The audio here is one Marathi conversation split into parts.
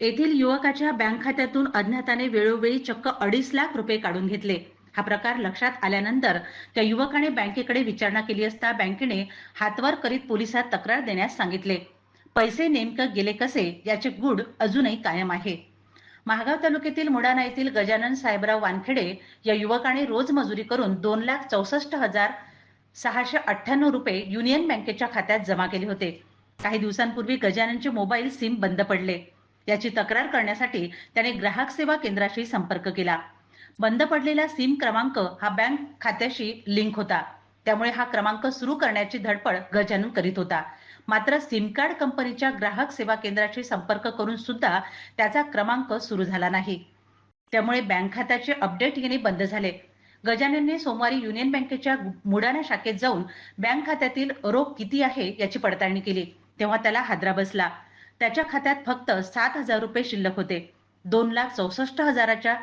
येथील युवकाच्या बँक खात्यातून अज्ञाताने वेळोवेळी चक्क अडीच लाख रुपये काढून घेतले. हा प्रकार लक्षात आल्यानंतर त्या युवकाने बँकेकडे विचारणा केली असता बँकेने हातवर करीत पोलिसात तक्रार देण्यास सांगितले. पैसे नेमकं गेले कसे? याचे गूढ अजूनही कायम आहे. महागाव तालुक्यातील मुडाणा येथील गजानन साहेबराव वानखेडे या युवकाने रोज मजुरी करून दोन लाख चौसष्ट हजार सहाशे अठ्ठ्याण्णव रुपये युनियन बँकेच्या खात्यात जमा केले होते. काही दिवसांपूर्वी गजाननचे मोबाईल सिम बंद पडले. याची तक्रार करण्यासाठी त्याने ग्राहक सेवा केंद्राशी संपर्क केला. बंद पडलेला सिम क्रमांक हा बँक खात्याशी लिंक होता. त्यामुळे हा क्रमांक सुरू करण्याची धडपड गजानन करीत होता. मात्र सिम कार्ड कंपनीच्या ग्राहक सेवा केंद्राशी संपर्क करून सुद्धा त्याचा क्रमांक सुरू झाला नाही. त्यामुळे बँक खात्याचे अपडेट येणे बंद झाले. गजाननने सोमवारी युनियन बँकेच्या मुडाणा शाखेत जाऊन बँक खात्यातील रोख किती आहे याची पडताळणी केली. तेव्हा त्याला हादरा बसला. त्याच्या खात्यात फक्त सात हजार रुपये शिल्लक होते. दोन लाख चौसष्ट हजाराच्या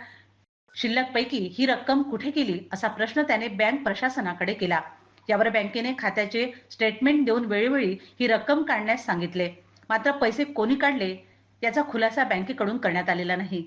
शिल्लक पैकी ही रक्कम कुठे गेली असा प्रश्न त्याने बँक प्रशासनाकडे केला. यावर बँकेने खात्याचे स्टेटमेंट देऊन वेळोवेळी ही रक्कम काढण्यास सांगितले. मात्र पैसे कोणी काढले? याचा खुलासा बँकेकडून करण्यात आलेला नाही.